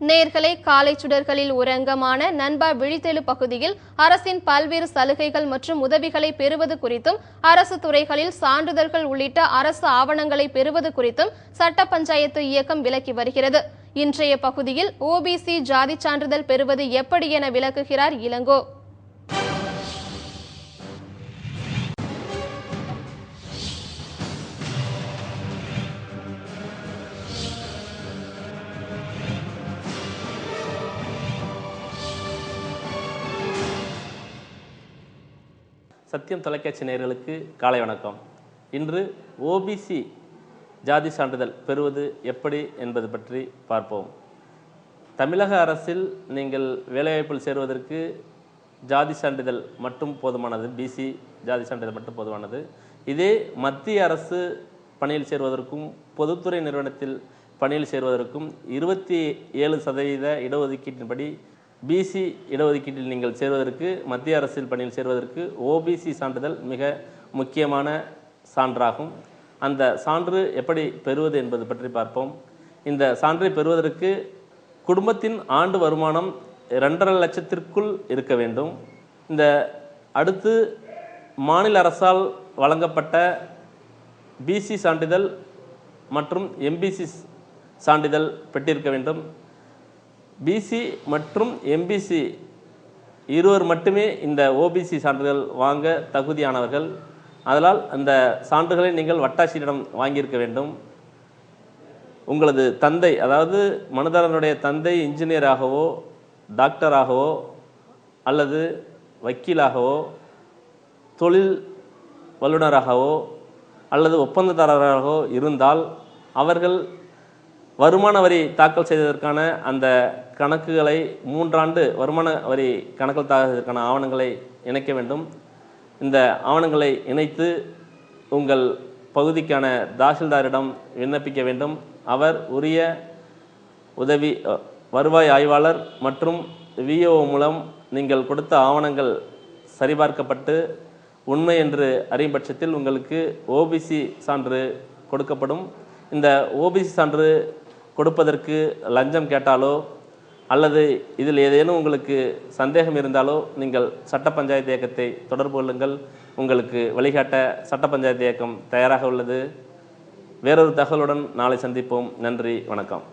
நேர்களை காலை சுடர்களில் ஒரு அங்கமான நண்பா விழித்தெழு பகுதியில் அரசின் பல்வேறு சலுகைகள் மற்றும் உதவிகளை பெறுவது குறித்தும் அரசு துறைகளில் சான்றிதழ்கள் உள்ளிட்ட அரசு ஆவணங்களை பெறுவது குறித்தும் சட்ட பஞ்சாயத்து இயக்கம் விளக்கி வருகிறது. இன்றைய பகுதியில் ஓபிசி ஜாதி சான்றிதழ் பெறுவது எப்படி என விளக்குகிறார் இளங்கோ. சத்தியம் தொலைக்காட்சி நேர்களுக்கு காலை வணக்கம். இன்று ஓபிசி ஜாதி சான்றிதழ் பெறுவது எப்படி என்பது பற்றி பார்ப்போம். தமிழக அரசில் நீங்கள் வேலைவாய்ப்பில் சேருவதற்கு ஜாதி சான்றிதழ் மட்டும் போதுமானது பிசி ஜாதி சான்றிதழ் மட்டும் போதுமானது. இதே மத்திய அரசு பணியில் சேருவதற்கும் பொதுத்துறை நிறுவனத்தில் பணியில் சேருவதற்கும் இருபத்தி ஏழு சதவீத இடஒதுக்கீட்டின்படி பிசி இடஒதுக்கீட்டில் நீங்கள் சேருவதற்கு மத்திய அரசில் பணியில் சேருவதற்கு ஓபிசி சான்றிதழ் மிக முக்கியமான சான்றாகும். அந்த சான்று எப்படி பெறுவது என்பது பற்றி பார்ப்போம். இந்த சான்றை பெறுவதற்கு குடும்பத்தின் ஆண்டு வருமானம் ரெண்டரை லட்சத்திற்குள் இருக்க வேண்டும். இந்த அடுத்து மாநில அரசால் வழங்கப்பட்ட பிசி சான்றிதழ் மற்றும் எம்பிசி சான்றிதழ் பெற்றிருக்க வேண்டும். பிசி மற்றும் எம்பிசி இருவர் மட்டுமே இந்த ஓபிசி சான்றிதழ் வாங்க தகுதியானவர்கள். அதனால் அந்த சான்றுகளை நீங்கள் வட்டாட்சியரிடம் வாங்கியிருக்க வேண்டும். உங்களது தந்தை அதாவது மனுதாரனுடைய தந்தை இன்ஜினியராகவோ டாக்டராகவோ அல்லது வக்கீலாகவோ தொழில் வல்லுநராகவோ அல்லது ஒப்பந்ததாரராகவோ இருந்தால் அவர்கள் வருமான வரி தாக்கல் செய்ததற்கான அந்த கணக்குகளை மூன்றாண்டு வருமான வரி கணக்கில் தாக்கதற்கான ஆவணங்களை இணைக்க வேண்டும். இந்த ஆவணங்களை இணைத்து உங்கள் பகுதிக்கான தாசில்தாரிடம் விண்ணப்பிக்க வேண்டும். அவர் உரிய உதவி வருவாய் ஆய்வாளர் மற்றும் விஓ மூலம் நீங்கள் கொடுத்த ஆவணங்கள் சரிபார்க்கப்பட்டு உண்மை என்று அறியும் பட்சத்தில் உங்களுக்கு ஓபிசி சான்று கொடுக்கப்படும். இந்த ஓபிசி சான்று கொடுப்பதற்கு லஞ்சம் கேட்டாலோ அல்லது இதில் ஏதேனும் உங்களுக்கு சந்தேகம் இருந்தாலோ நீங்கள் சட்ட பஞ்சாயத்து இயக்கத்தை தொடர்பு கொள்ளுங்கள். உங்களுக்கு வழிகாட்ட சட்ட பஞ்சாயத்து இயக்கம் தயாராக உள்ளது. வேறொரு தகவலுடன் நாளை சந்திப்போம். நன்றி வணக்கம்.